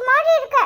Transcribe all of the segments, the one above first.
மாரி இருக்க.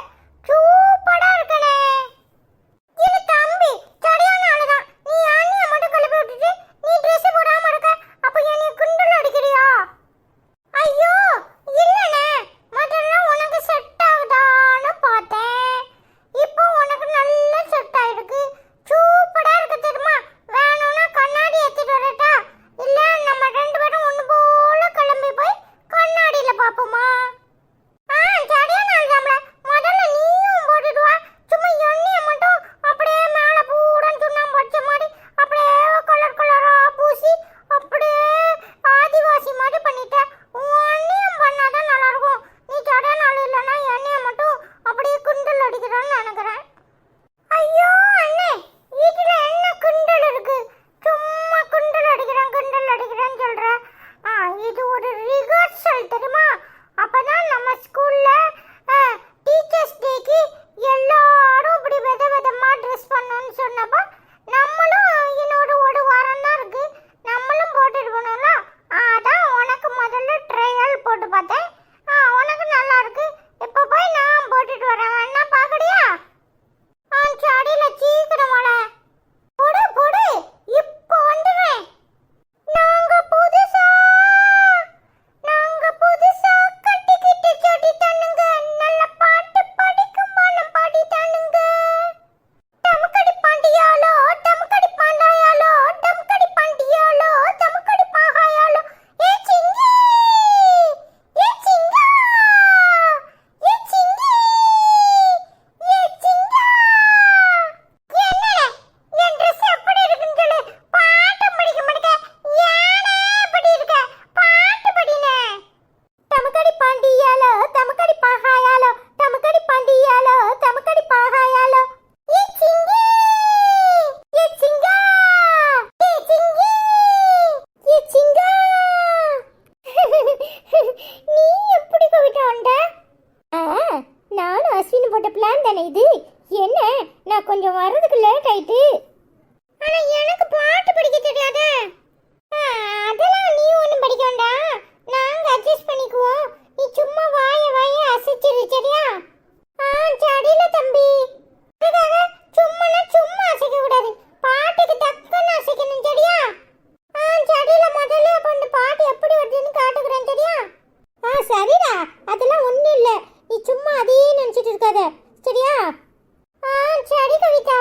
கண்ணன் போட்ட பிளான் தானே இது? என்ன? நான் கொஞ்சம் வர்றதுக்கு லேட் ஆயிட்டு. ஆனா எனக்கு பாட்டு படிக்க தெரியாதே. இருக்காத சரியா? ஆ சரி கவிதா.